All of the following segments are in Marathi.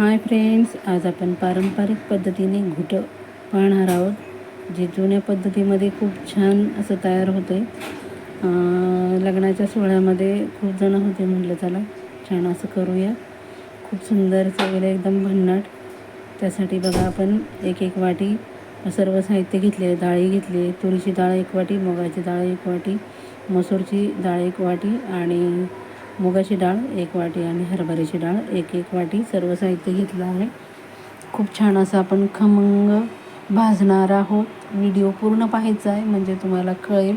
हाय फ्रेंड्स आज आपण पारंपरिक पद्धतीने घुटं पाहणार आहोत जे जुन्या पद्धतीमध्ये खूप छान असं तयार होतं आहे लग्नाच्या सोहळ्यामध्ये खूप जण होते म्हटलं चला छान असं करूया. खूप सुंदर चवीला एकदम भन्नाट. त्यासाठी बघा आपण एक एक वाटी सर्व साहित्य घेतले डाळी घेतली तुरीची डाळ एक वाटी मुगाची डाळ एक वाटी मसूरची डाळ एक वाटी आणि मुगाची डाळ एक वाटी आणि हरभऱ्याची डाळ एक एक वाटी सर्व साहित्य घेतलं आहे. खूप छान असं आपण खमंग भाजणार आहोत. व्हिडिओ पूर्ण पाहायचा आहे म्हणजे तुम्हाला कळेल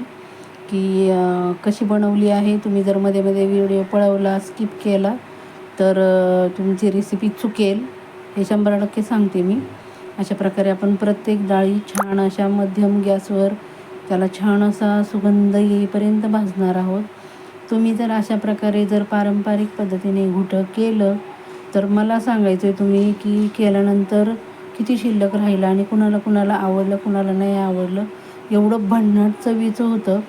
की कशी बनवली आहे. तुम्ही जर मध्ये मध्ये व्हिडिओ पळवला स्किप केला तर तुमची रेसिपी चुकेल. हे शंभर टक्के सांगते मी. अशा प्रकारे आपण प्रत्येक डाळी छान अशा मध्यम गॅसवर त्याला छान असा सुगंध येईपर्यंत भाजणार आहोत. तुम्ही जर अशा प्रकारे जर पारंपरिक पद्धतीने घुटं केलं तर मला सांगायचं आहे तुम्ही की केल्यानंतर किती शिल्लक राहिलं आणि कुणाला कुणाला आवडलं कुणाला नाही आवडलं एवढं भन्नाट चवीचं होतं.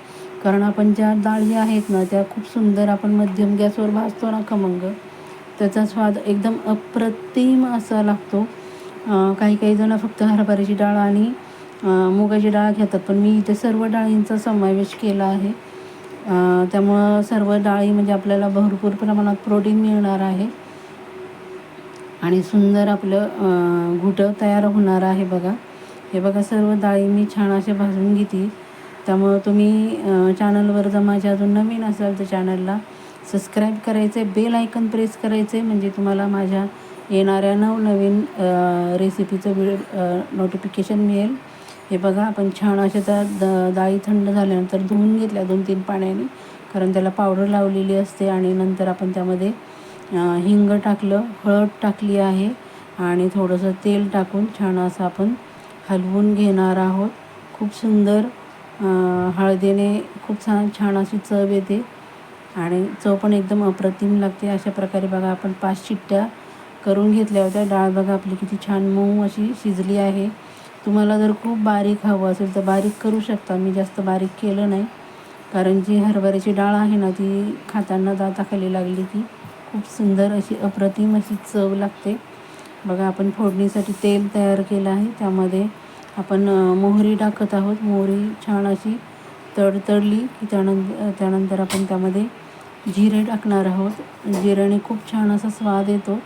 कारण आपण ज्या डाळी आहेत ना त्या खूप सुंदर आपण मध्यम गॅसवर भाजतो ना खमंग त्याचा स्वाद एकदम अप्रतिम असा लागतो. काही काही जण फक्त हरभऱ्याची डाळ आणि मुगाची डाळ घेतात पण मी इथे सर्व डाळींचा समावेश केला आहे. त्यामुळं सर्व डाळी म्हणजे आपल्याला भरपूर प्रमाणात प्रोटीन मिळणार आहे. आणि सुंदर आपलं घुटं तयार होणार आहे बघा. हे बघा सर्व डाळी मी छान असे भाजून घेते. त्यामुळं तुम्ही चॅनलवर जर माझ्या अजून नवीन असाल तर चॅनलला सबस्क्राईब करायचं आहे बेल आयकन प्रेस करायचं आहे म्हणजे तुम्हाला माझ्या येणाऱ्या नवनवीन रेसिपीचं व्हिडिओ नोटिफिकेशन मिळेल. हे बघा आपण छान अशा त्या द डाळी थंड झाल्यानंतर धुवून घेतल्या दोन तीन पाण्याने कारण त्याला पावडर लावलेली असते आणि नंतर आपण त्यामध्ये हिंग टाकलं हळद टाकली आहे आणि थोडंसं तेल टाकून छान असं आपण हलवून घेणार आहोत. खूप सुंदर हळदीने खूप छान छान अशी चव येते आणि चव पण एकदम अप्रतिम लागते. अशा प्रकारे बघा आपण पाच चिट्ट्या करून घेतल्या होत्या. डाळ बघा आपली किती छान मऊ अशी शिजली आहे. तुम्हाला जर खूप बारीक हवं असेल तर बारीक करू शकता. मी जास्त बारीक केलं नाही. कारण जी हरभऱ्याची डाळ आहे ना ती खाताना दाताखाली लागली की खूप सुंदर अशी अप्रतिम अशी चव लागते. बघा आपण फोडणीसाठी तेल तयार केलं आहे. त्यामध्ये आपण मोहरी टाकत आहोत. मोहरी छान अशी तडतडली की त्यानंतर त्यानंतर आपण त्यामध्ये जिरे टाकणार आहोत. जिऱ्याने खूप छान असा स्वाद येतो.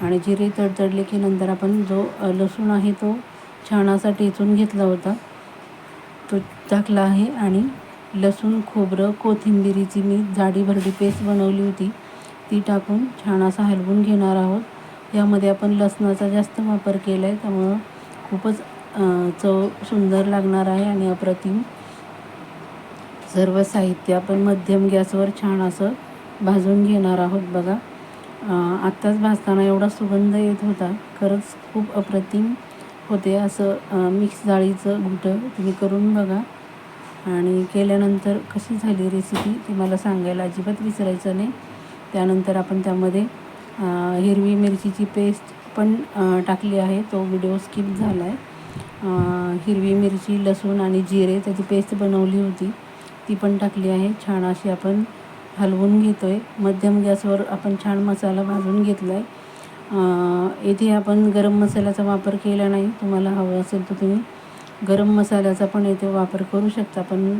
आणि जिरे तडतडले की नंतर आपण जो लसूण आहे तो छान असा टेचून घेतला होता. तो टाकला आहे आणि लसूण खोबरं कोथिंबिरीची मी जाडी भरडी पेस्ट बनवली होती. ती टाकून छान असा हलवून घेणार आहोत. यामध्ये आपण लसणाचा जास्त वापर केला आहे त्यामुळं खूपच चव सुंदर लागणार आहे आणि अप्रतिम. सर्व साहित्य आपण मध्यम गॅसवर छान असं भाजून घेणार आहोत बघा. आत्ताच भाजताना एवढा सुगंध येत होता खरंच खूप अप्रतिम. होते असं मिक्स डाळीचं घुटं तुम्ही करून बघा. आणि केल्यानंतर कशी झाली रेसिपी ती मला सांगायला अजिबात विसरायचं नाही. त्यानंतर आपण त्यामध्ये हिरवी मिरचीची पेस्ट पण टाकली आहे. तो व्हिडिओ स्किप झाला आहे हिरवी मिरची लसूण आणि जिरे त्याची पेस्ट बनवली होती. ती पण टाकली आहे. छान अशी आपण हलवून घेतो आहे मध्यम गॅसवर आपण छान मसाला भाजून घेतला आहे येथे आपण गरम मसाल्याचा वापर केला नाही. तुम्हाला हवं असेल तर तुम्ही गरम मसाल्याचा पण येथे वापर करू शकता. पण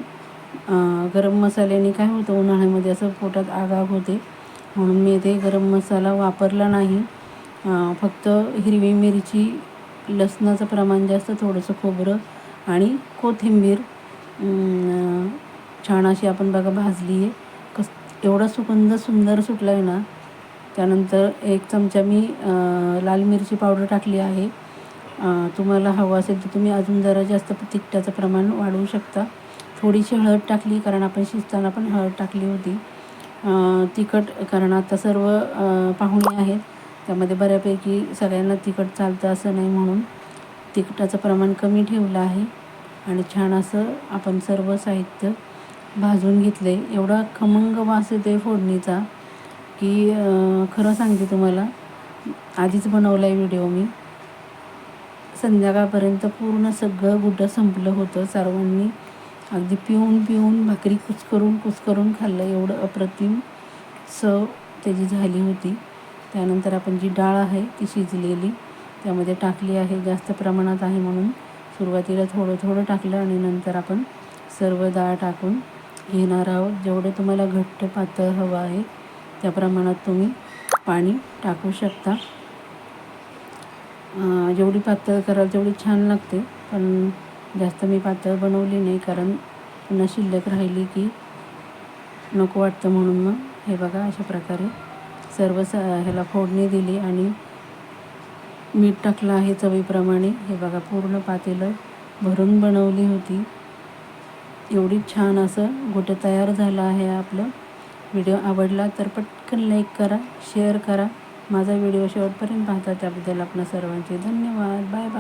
गरम मसाल्याने काय होतं? उन्हाळ्यामध्ये असं पोटात आगाग होते. म्हणून मी येथे गरम मसाला वापरला नाही. फक्त हिरवी मिरची लसणाचं प्रमाण जास्त थोडंसं खोबरं आणि कोथिंबीर. छान अशी आपण बघा भाजली आहे. कस एवढा सुगंध सुंदर सुटला आहे ना त्यानंतर एक चमचा मी लाल मिरची पावडर टाकली आहे. तुम्हाला हवं असेल तर तुम्ही अजून जरा जास्त तिखटाचं प्रमाण वाढवू शकता. थोडीशी हळद टाकली कारण आपण शिजताना पण हळद टाकली होती. तिखट कारण आता सर्व पाहुणे आहेत. त्यामध्ये बऱ्यापैकी सगळ्यांना तिखट चालतं असं नाही म्हणून तिखटाचं प्रमाण कमी ठेवलं आहे. आणि छान असं आपण सर्व साहित्य भाजून घेतले एवढा खमंग वास येतो फोडणीचा. की खरं सांगते तुम्हाला आधीच बनवला आहे व्हिडिओ मी. संध्याकाळपर्यंत पूर्ण सगळं गुड्डं संपलं होतं. सर्वांनी अगदी पिऊन पिऊन भाकरी कुचकरून कुचकरून खाल्लं. एवढं अप्रतिम चव त्याची झाली होती. त्यानंतर आपण जी डाळ आहे ती शिजलेली त्यामध्ये टाकली आहे. जास्त प्रमाणात आहे म्हणून सुरुवातीला थोडं थोडं टाकलं आणि नंतर आपण सर्व डाळ टाकून घेणार आहोत. जेवढं तुम्हाला घट्ट पातळ हवं आहे त्या प्रमाणात तुम्ही पाणी टाकू शकता. जेवढी पातळ कराल तेवढी छान लागते. पण जास्त मी पातळ बनवली नाही. कारण पुन्हा शिल्लक राहिली की नको वाटतं म्हणून मग हे बघा अशा प्रकारे सर्व स ह्याला फोडणी दिली आणि मीठ टाकलं आहे चवीप्रमाणे. हे बघा पूर्ण पातेलं भरून बनवली होती. एवढी छान असं गोटं तयार झालं आहे आपलं. व्हिडिओ आवडला तर पटकन लाईक करा शेअर करा. माझा व्हिडिओ शेवटपर्यंत पाहता त्याबद्दल आपणा सर्वांचे धन्यवाद. Bye bye.